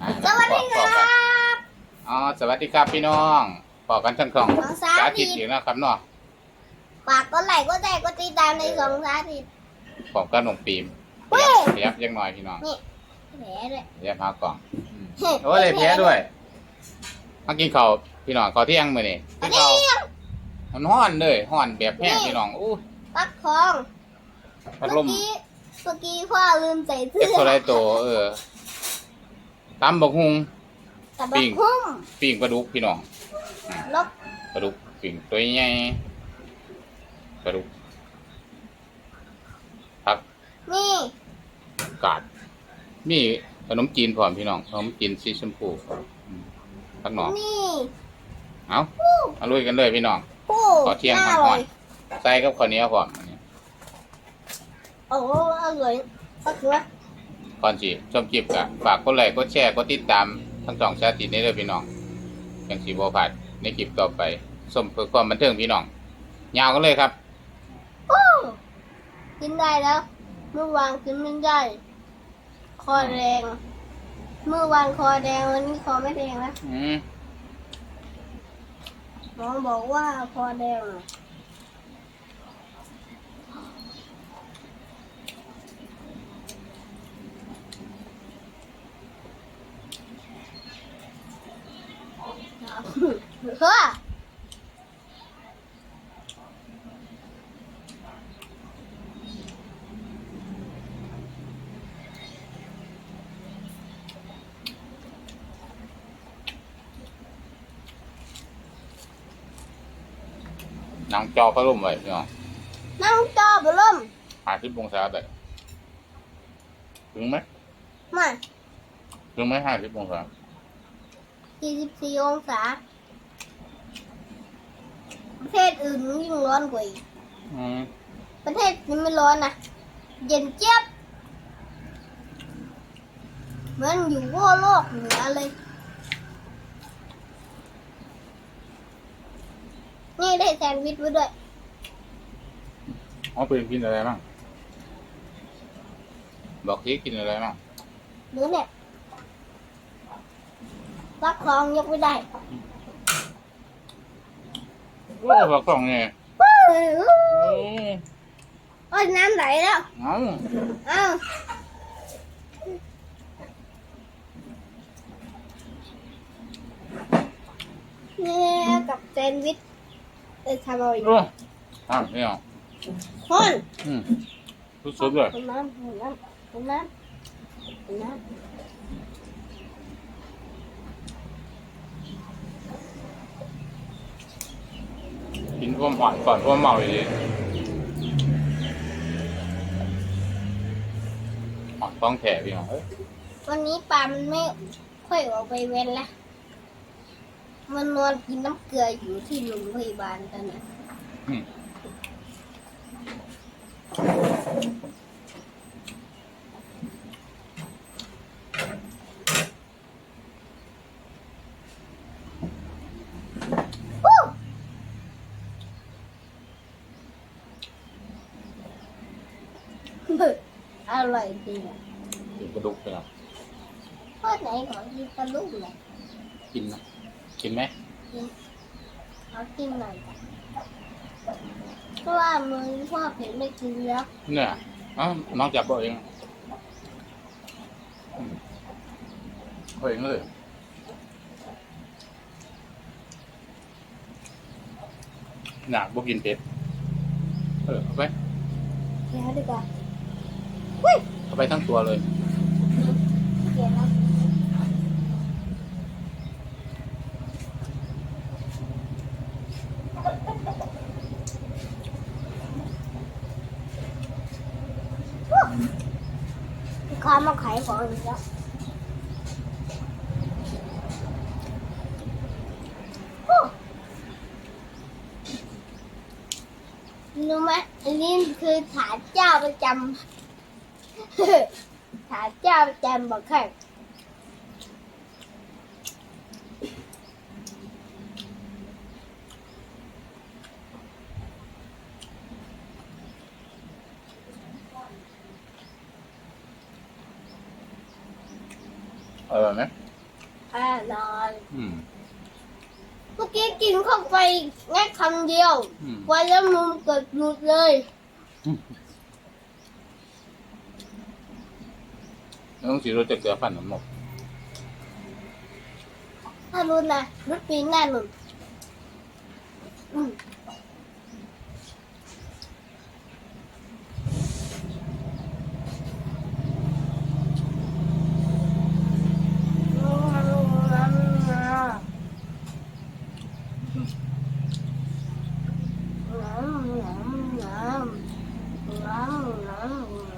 อ่าสวัสดีคพอรักันบอ๋อสวัสดีครับพี่น้องพอกันทั้งสองน้องสาสาธิธิตตอีกนะครับเนาะฝากก็ไลค์ก็แชร์ก็ติดตามในสองสาธิตผมก็หนงปีมเฮ้ยเพียบยังน้อยพี่น้องแผลด้วยเพียบหากล่องอืมเฮ้ยโอ้ยเลยเพียด้วยมากินข้าวพี่น้องข้าวเที่ยงมื้อนี้กินข้าวมันฮ้อนเลยฮ้อนแบบแห้งพี่น้องอู้ปักทองพัดเมื่ลอมกี้ เมื่อกี้พ่อลืมใส่เสื้เอ็กอโซไลโตเออตำบักฮุง แต่บักหุ้มปิ้งปลาดุกพี่น้องลบปลาดุกปิ้งตัวใหญ่ปลาดุกผักนี่กาด มีขนมจีนพร้อมพี่น้องขนมจีนสีชมพูอืมผักหนอกนี่เอาเอาลุยกันเลยพี่น้อง ผู้ขอเที่ยงน่าก่อนอร่อย ใส่กับข้าวเหนียวพร้อมอันนี้ โอ้อร่อยก็คือว่าก่อนสิชมคลิปกะฝากกดไลค์กดแชร์กดติดตามทั้งสองชาตินี้เลยพี่น้องอย่างสีบอผัดในคลิปต่อไปสมเพื่อความบันเทิงพี่น้องยาวกันเลยครับโอ้กินได้แล้ว เมื่อวานกินไม่ได้ คอแดงเมื่อวานคอแดงวันนี้คอไม่แดงแล้วอืมหมอบอกว่าคอแดงเฮ้อ นางจอก็ร่มไว้พี่น้องนั่งจอบล่มหาสิบองศาได้ถึงไหมมาถึงไหมห้าสิบองศา44องศาประเทศอื่นยิ่งร้อนกว่าอีกอืมประเทศนี้ไม่ร้อนนะเย็นเจี๊ยบเหมือนอยู่ขั้วโลกเหนือเลย ได้แซนด์วิชไว้ด้วยเอาไปกินอะไรบ้างบอกที่กินอะไรบ้างหรือเนี่ยรักคลองยกไม่ได้โอ้บอกกล่องเนี่ยเฮ้ยอืมโอ้ยน้ำไหลแล้วเอ้าอ้าวเนี่ยกับแซนด์วิชเออทำเอาอีกโอ้ทำไม่เอาคนอืมสุดๆเลยคนน้ำคนน้ำคนน้ำคนน้ำกินความหวานก่อนความเมาอย่างนี้หอมต้องแถพี่น้องเอ้ยวันนี้ปลามันไม่ค่อยออกไปเว้นละ มันนอนกินน้ำเกลืออยู่ที่โรงพยาบาลตอนนี้อืมฮู้อร่อยจริงอะกินกระดูกพี่น้องพ่อไหนขอกินปลาลูกหน่อยกินนะ กินไหมขอกินหน่อยจ้ะเพราะว่ามือพ่อเผ็ดไม่กินแล้วเนี่ยเอ้าน้องจับบ่เองอืมเอาเองเลยหนักบ่กินเผ็ดเออเอาไปเดี๋ยวดีกว่าเอาไปทั้งตัวเลยเดี๋ยวนะ ค้ามาขายของอีกแล้วโอ้รู้ไหมอันนี้คือฐานเจ้าประจำฐานเจ้าประจำบอกแค่ อร่อยไหมอร่อยอืมเมื่อกี้กินเข้าไปแค่คำเดียวอืมวันแล้วมุมเกิดหลุดเลยน้องสีรสจะเกลือฟันน้ำหมกถ้ารู้นะรุดปีนแน่นอนอืมเมื่อกี้น้ำ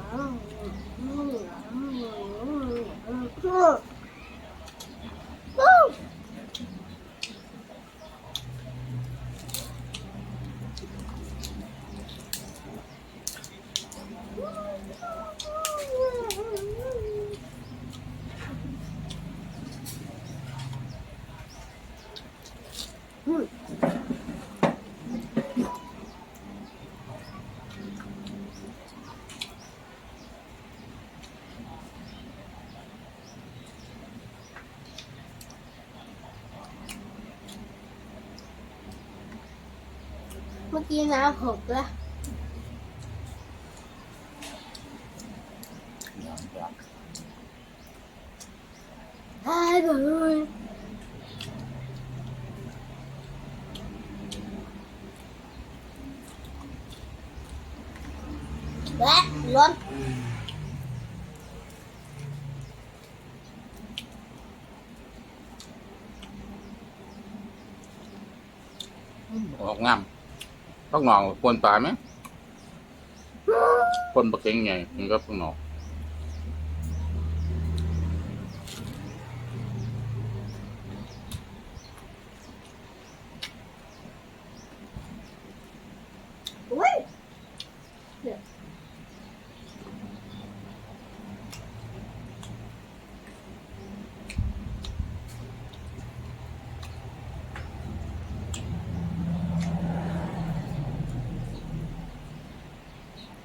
หกแล้วหาย ต้องนองคนตายไหมคนประเก่งไงมันก็ต้องนอง อุ้ย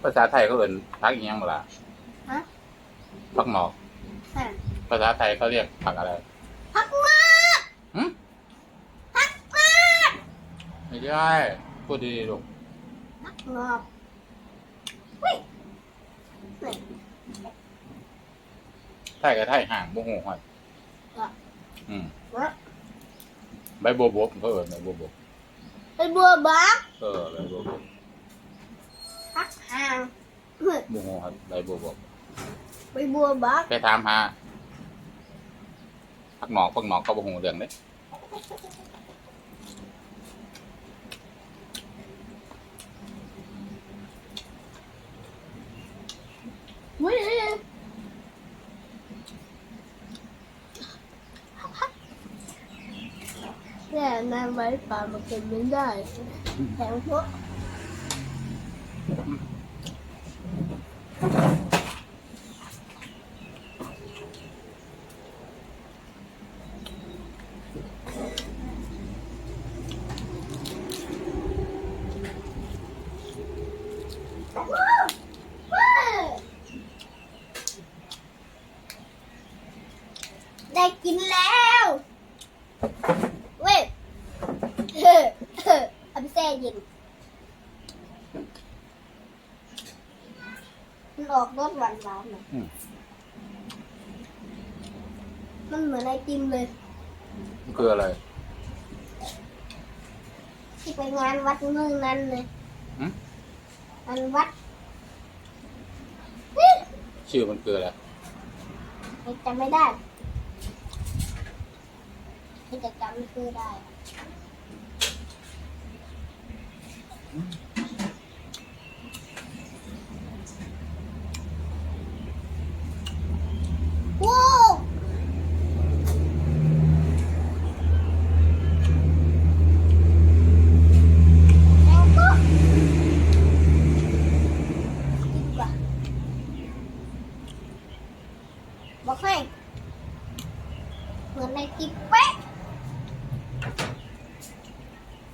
ภาษาไทยเขาเอ่นพักอีหยังบ่ล่ะฮะพักหนอกฮะภาษาไทยเขาเรียกผักอะไรพักมากหึพักมากไม่ใช่พูดดีๆลูกพักงอบเฮ้ยนี่ไทยกับไทยห่างบ่ฮู้ฮอดอะอืมวะใบบัวบกเขาเอิ้นใบบัวบกไปบัวบักเออใบบัวบก พักห่างเฮ้ยบ่ฮู้ครับใบบัวบกไปบัวบักไปถามหาพักหนอกพักหนอกก็บ่ฮู้เรื่องเด้เฮ้ยแต่น้ำไว้ปลามันกินไม่ได้แข็งพวก ได้กินแล้วเว้ยเฮ้อเฮ้อเอาไปแช่เย็น มันออกรสหวานหวานๆหน่อยอืม มันเหมือนไอติมเลย มันคืออะไร ที่ไปงานวัดเมืองนั้นเลยหืมงานวัดเฮ้ยชื่อมันคืออะไรจำไม่ได้ที่จะจำไม่คือได้ว้าวแมงปุ๊บดีกว่า บอกให้เหมือนในคลิปเป๊ะ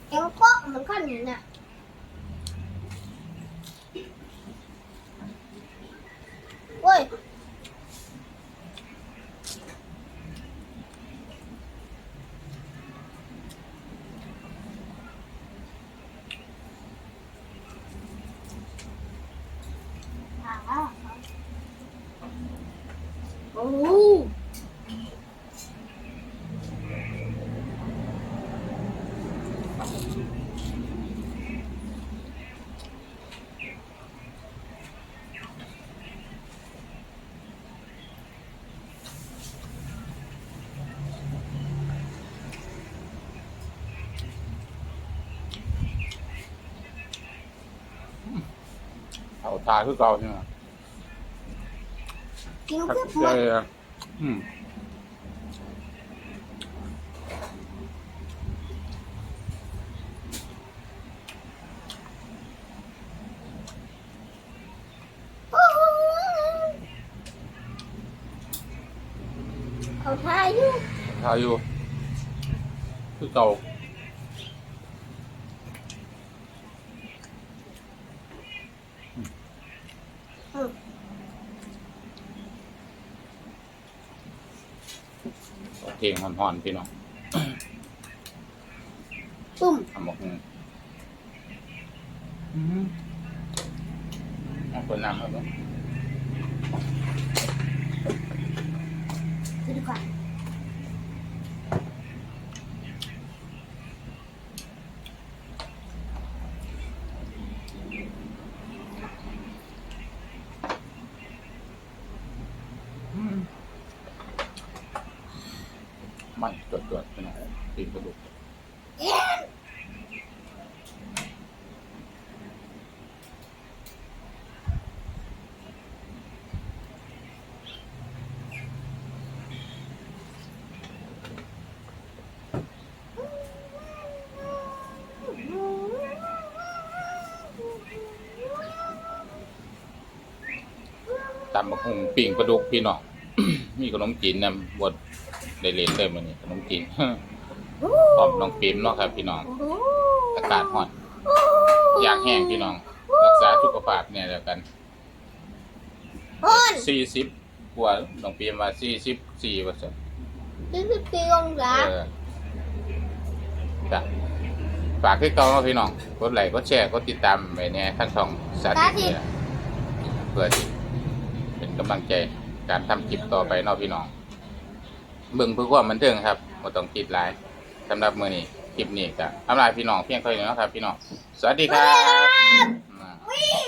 แมงปุ๊บเหมือนข้าวเหนียวน่ะเว้ย โอ้โห เอา ทาคือเก่าใช่ไหมกินครับเพื่อหมใช่ดอืมโอ้โหเอาท่าอยู่ทาอยู่คือเก่า อืม เพลง หอนๆพี่น้อง ตุ่ม ทำบอกอืมเอาคนนำครับผม กินดีกว่า อืม ไม่ตรวจตรวจพี่น้องตีนกระดูกตำบักหุ่งปิ่งปลาดุกพี่น้อง มีขนมจีนนำบด ได้เล่นเลยมันนี่ขนมจีนโอ้พร้อมน้องปิ่มเนาะครับ พี่น้องโหอากาศร้อนอยากแห้งพี่น้อง รักษาสุขภาพเนี่ยแล้วกันพ่นสี่สิบกว่าน้องปิ่มว่าสี่สิบสี่ว่าซั่นยี่สิบสี่องศาเออจ้ะฝากให้เก่าเนาะพี่น้อง กดไลค์ กดแชร์ กดติดตามไว้เนี่ยทั้งช่องสาธิตนี่ล่ะเพื่อที่เป็นกำลังใจการทำคลิปต่อไปเนาะพี่น้อง เบิ่งเพื่อความบันเทิงครับบ่ต้องคิดหลายสำหรับมื้อนี้คลิปนี้ก็อำลาพี่น้องเพียงเท่านี้เนาะครับ พี่น้องสวัสดีครับ